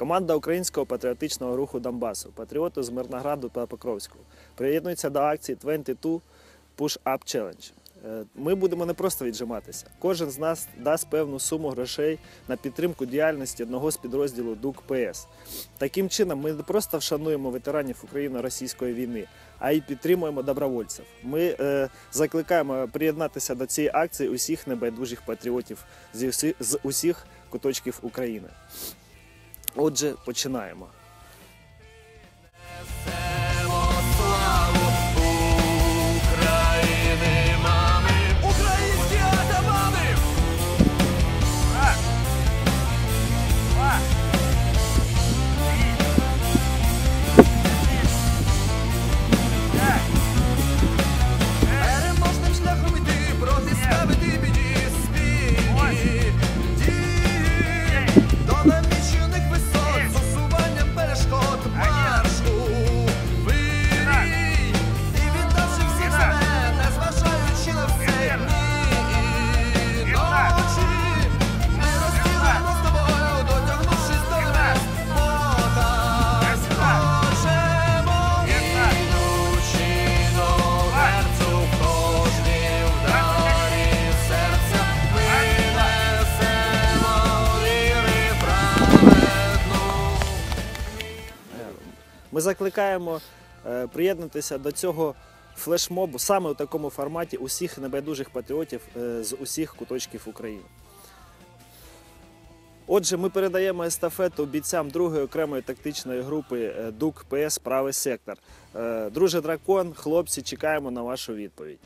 Команда українського патріотичного руху Донбасу, патріоти з Мирнограду та Покровського, приєднується до акції 22 Push Up Challenge. Е, Ми будемо не просто віджиматися. Кожен з нас дасть певну суму грошей на підтримку діяльності одного з підрозділу ДУК ПС. Таким чином, ми не просто вшануємо ветеранів Україно-російської війни, а й підтримуємо добровольців. Ми е, закликаємо приєднатися до цієї акції усіх небайдужих патріотів з усіх куточків України. Отже, починаємо. Ми закликаємо е, приєднатися до цього флешмобу саме у такому форматі усіх небайдужих патріотів е, з усіх куточків України. Отже, ми передаємо естафету бійцям другої окремої тактичної групи е, ДУК ПС Правий сектор. Друже дракон, хлопці, чекаємо на вашу відповідь.